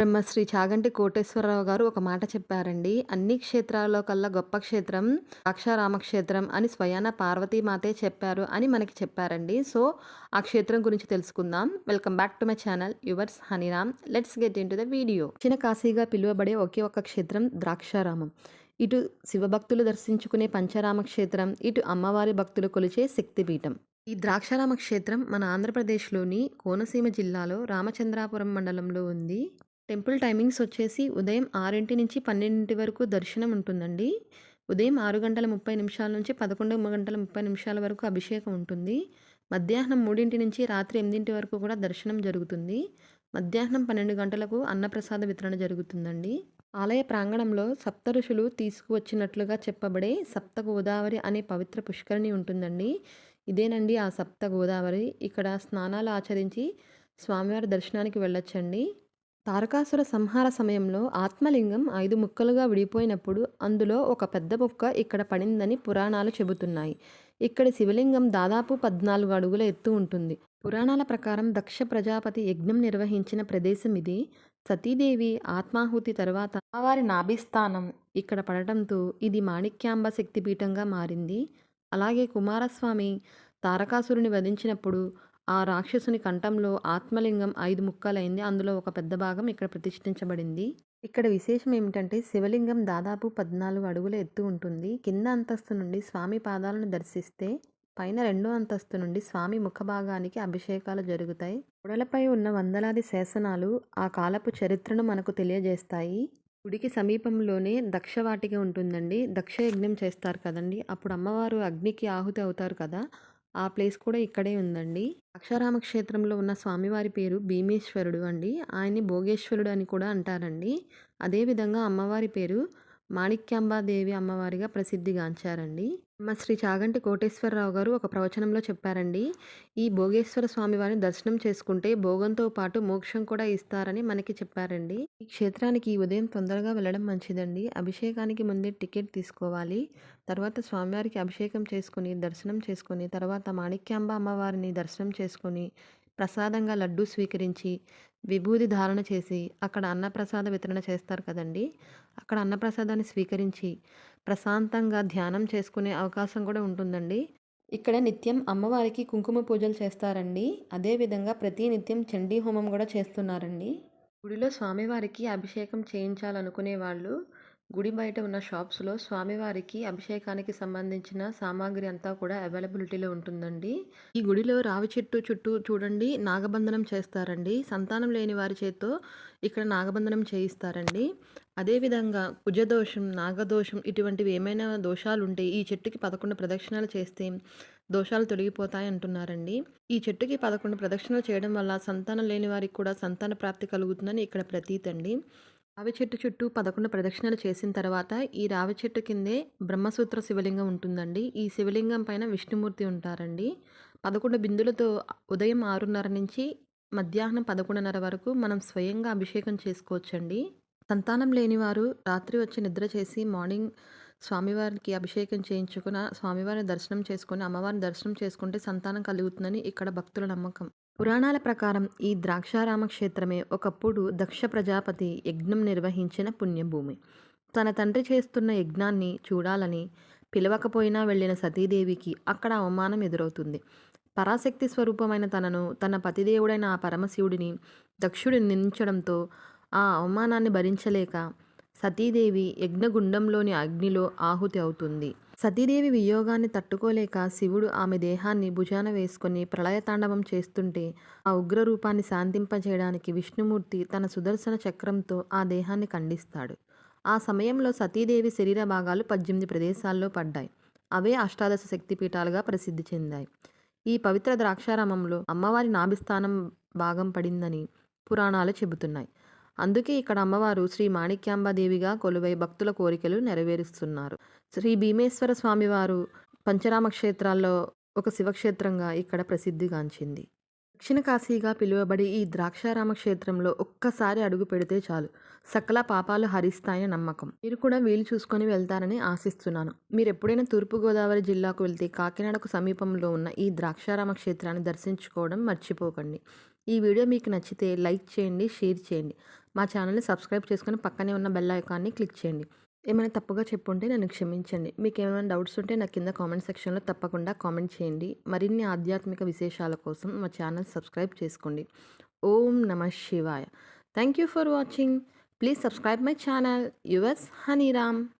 బ్రహ్మశ్రీ చాగంటి కోటేశ్వరరావు గారు ఒక మాట చెప్పారండి. అన్ని క్షేత్రాల్లో కల్లా గొప్ప క్షేత్రం రాక్షారామక్షేత్రం అని స్వయాన పార్వతీమాతే చెప్పారు అని మనకి చెప్పారండి. సో ఆ క్షేత్రం గురించి తెలుసుకుందాం. Welcome back to my channel yours Haniram. Let's get into the video. చిన్న కాశీగా పిలువబడే ఒకే ఒక క్షేత్రం ద్రాక్షారామం. ఇటు శివభక్తులు దర్శించుకునే పంచరామ క్షేత్రం ఇటు అమ్మవారి భక్తులు కొలిచే శక్తిపీఠం. ఈ ద్రాక్షారామ క్షేత్రం మన ఆంధ్రప్రదేశ్లోని కోనసీమ జిల్లాలో రామచంద్రాపురం మండలంలో ఉంది. టెంపుల్ టైమింగ్స్ వచ్చేసి ఉదయం ఆరింటి నుంచి పన్నెండింటి వరకు దర్శనం ఉంటుందండి. ఉదయం ఆరు గంటల ముప్పై నిమిషాల నుంచి పదకొండు గంటల ముప్పై నిమిషాల వరకు అభిషేకం ఉంటుంది. మధ్యాహ్నం మూడింటి నుంచి రాత్రి ఎనిమిదింటి వరకు కూడా దర్శనం జరుగుతుంది. మధ్యాహ్నం పన్నెండు గంటలకు అన్నప్రసాద వితరణ జరుగుతుందండి. ఆలయ ప్రాంగణంలో సప్త ఋషులు తీసుకువచ్చినట్లుగా చెప్పబడే సప్త గోదావరి అనే పవిత్ర పుష్కరిణి ఉంటుందండి. ఇదేనండి ఆ సప్త గోదావరి. ఇక్కడ స్నానాలు ఆచరించి స్వామివారి దర్శనానికి వెళ్ళొచ్చండి. తారకాసుర సంహార సమయంలో ఆత్మలింగం ఐదు ముక్కలుగా విడిపోయినప్పుడు అందులో ఒక పెద్ద ముక్క ఇక్కడ పడిందని పురాణాలు చెబుతున్నాయి. ఇక్కడ శివలింగం దాదాపు పద్నాలుగు అడుగుల ఎత్తు ఉంటుంది. పురాణాల ప్రకారం దక్ష ప్రజాపతి యజ్ఞం నిర్వహించిన ప్రదేశం ఇది. సతీదేవి ఆత్మాహుతి తర్వాత వారి నాభిస్థానం ఇక్కడ పడటంతో ఇది మాణిక్యాంబ శక్తిపీఠంగా మారింది. అలాగే కుమారస్వామి తారకాసురుని వధించినప్పుడు ఆ రాక్షసుని కంఠంలో ఆత్మలింగం ఐదు ముక్కలైంది. అందులో ఒక పెద్ద భాగం ఇక్కడ ప్రతిష్ఠించబడింది. ఇక్కడ విశేషం ఏమిటంటే శివలింగం దాదాపు పద్నాలుగు అడుగుల ఎత్తు ఉంటుంది. కింద అంతస్తు నుండి స్వామి పాదాలను దర్శిస్తే పైన రెండో అంతస్తు నుండి స్వామి ముఖభాగానికి అభిషేకాలు జరుగుతాయి. గోడలపై ఉన్న వందలాది శాసనాలు ఆ కాలపు చరిత్రను మనకు తెలియజేస్తాయి. గుడికి సమీపంలోనే దక్షవాటిక ఉంటుందండి. దక్ష యజ్ఞం చేస్తారు కదండి. అప్పుడు అమ్మవారు అగ్నికి ఆహుతి అవుతారు కదా. ఆ ప్లేస్ కూడా ఇక్కడే ఉందండి. అక్షరామ క్షేత్రంలో ఉన్న స్వామివారి పేరు భీమేశ్వరుడు అండి. ఆయన్ని భోగేశ్వరుడు అని కూడా అంటారండి. అదేవిధంగా అమ్మవారి పేరు మాణిక్యాంబాదేవి అమ్మవారిగా ప్రసిద్ధిగాంచారండి. మా శ్రీ చాగంటి కోటేశ్వరరావు గారు ఒక ప్రవచనంలో చెప్పారండి ఈ భోగేశ్వర స్వామివారిని దర్శనం చేసుకుంటే భోగంతో పాటు మోక్షం కూడా ఇస్తారని మనకి చెప్పారండి. ఈ క్షేత్రానికి ఉదయం తొందరగా వెళ్ళడం మంచిదండి. అభిషేకానికి ముందే టికెట్ తీసుకోవాలి. తర్వాత స్వామివారికి అభిషేకం చేసుకుని దర్శనం చేసుకుని తర్వాత మాణిక్యాంబ అమ్మవారిని దర్శనం చేసుకొని ప్రసాదంగా లడ్డు స్వీకరించి విభూది ధారణ చేసి అక్కడ అన్నప్రసాద వితరణ చేస్తారు కదండి. అక్కడ అన్నప్రసాదాన్ని స్వీకరించి ప్రశాంతంగా ధ్యానం చేసుకునే అవకాశం కూడా ఉంటుందండి. ఇక్కడ నిత్యం అమ్మవారికి కుంకుమ పూజలు చేస్తారండి. అదేవిధంగా ప్రతి నిత్యం చండీ హోమం కూడా చేస్తున్నారండి. గుడిలో స్వామివారికి అభిషేకం చేయించాలనుకునే వాళ్ళు గుడి బయట ఉన్న షాప్స్లో స్వామివారికి అభిషేకానికి సంబంధించిన సామాగ్రి అంతా కూడా అవైలబిలిటీలో ఉంటుందండి. ఈ గుడిలో రావి చెట్టు చుట్టూ చూడండి నాగబంధనం చేస్తారండి. సంతానం లేని వారి చేత్తో ఇక్కడ నాగబంధనం చేయిస్తారండి. అదేవిధంగా కుజదోషం నాగదోషం ఇటువంటివి ఏమైనా దోషాలు ఉంటే ఈ చెట్టుకి పదకొండు ప్రదక్షిణాలు చేస్తే దోషాలు తొలగిపోతాయి అంటున్నారండి. ఈ చెట్టుకి పదకొండు ప్రదక్షిణలు చేయడం వల్ల సంతానం లేని వారికి కూడా సంతాన ప్రాప్తి కలుగుతుందని ఇక్కడ ప్రతీతండి. రావి చెట్టు చుట్టూ పదకొండు ప్రదక్షిణలు చేసిన తర్వాత ఈ రావి చెట్టు కిందే బ్రహ్మసూత్ర శివలింగం ఉంటుందండి. ఈ శివలింగం పైన విష్ణుమూర్తి ఉంటారండి. పదకొండు బిందులతో ఉదయం ఆరున్నర నుంచి మధ్యాహ్నం పదకొండున్నర వరకు మనం స్వయంగా అభిషేకం చేసుకోవచ్చండి. సంతానం లేనివారు రాత్రి వచ్చి నిద్ర చేసి మార్నింగ్ స్వామివారికి అభిషేకం చేయించుకున్న స్వామివారిని దర్శనం చేసుకుని అమ్మవారిని దర్శనం చేసుకుంటే సంతానం కలుగుతుందని ఇక్కడ భక్తుల నమ్మకం. పురాణాల ప్రకారం ఈ ద్రాక్షారామ క్షేత్రమే ఒకప్పుడు దక్ష ప్రజాపతి యజ్ఞం నిర్వహించిన పుణ్యభూమి. తన తండ్రి చేస్తున్న యజ్ఞాన్ని చూడాలని పిలవకపోయినా వెళ్ళిన సతీదేవికి అక్కడ అవమానం ఎదురవుతుంది. పరాశక్తి స్వరూపమైన తనను తన పతిదేవుడైన ఆ పరమశివుడిని దక్షుడిని నిందించడంతో ఆ అవమానాన్ని భరించలేక సతీదేవి యజ్ఞగుండంలోని అగ్నిలో ఆహుతి అవుతుంది. సతీదేవి వియోగాన్ని తట్టుకోలేక శివుడు ఆమె దేహాన్ని భుజాన వేసుకుని ప్రళయతాండవం చేస్తుంటే ఆ ఉగ్ర రూపాన్ని శాంతింపజేయడానికి విష్ణుమూర్తి తన సుదర్శన చక్రంతో ఆ దేహాన్ని ఖండిస్తాడు. ఆ సమయంలో సతీదేవి శరీర భాగాలు పద్దెనిమిది ప్రదేశాల్లో పడ్డాయి. అవే అష్టాదశ శక్తిపీఠాలుగా ప్రసిద్ధి చెందాయి. ఈ పవిత్ర ద్రాక్షారామంలో అమ్మవారి నాభిస్థానం భాగం పడిందని పురాణాలు చెబుతున్నాయి. అందుకే ఇక్కడ అమ్మవారు శ్రీ మాణిక్యాంబాదేవిగా కొలువై భక్తుల కోరికలు నెరవేరుస్తున్నారు. శ్రీ భీమేశ్వర స్వామివారు పంచరామ క్షేత్రాల్లో ఒక శివక్షేత్రంగా ఇక్కడ ప్రసిద్ధిగాంచింది. దక్షిణ కాశీగా పిలువబడి ఈ ద్రాక్షారామ క్షేత్రంలో ఒక్కసారి అడుగు పెడితే చాలు. సకల పాపాలు హరిస్తాయని నమ్మకం. మీరు కూడా వీలు చూసుకొని వెళ్తారని ఆశిస్తున్నాను. మీరు ఎప్పుడైనా తూర్పుగోదావరి జిల్లాకు వెళ్తే కాకినాడకు సమీపంలో ఉన్న ఈ ద్రాక్షారామ క్షేత్రాన్ని దర్శించుకోవడం మర్చిపోకండి. ఈ వీడియో మీకు నచ్చితే లైక్ చేయండి షేర్ చేయండి. మా ఛానల్ని సబ్స్క్రైబ్ చేసుకుని పక్కనే ఉన్న బెల్ ఐకాన్ని క్లిక్ చేయండి. ఏమైనా తప్పుగా చెప్పుంటే నన్ను క్షమించండి. మీకు ఏమైనా డౌట్స్ ఉంటే నా కింద కామెంట్ సెక్షన్లో తప్పకుండా కామెంట్ చేయండి. మరిన్ని ఆధ్యాత్మిక విశేషాల కోసం మా ఛానల్ సబ్స్క్రైబ్ చేసుకోండి. ఓం నమ శివాయ. Thank you for watching. Please subscribe my channel. Yours Haniram.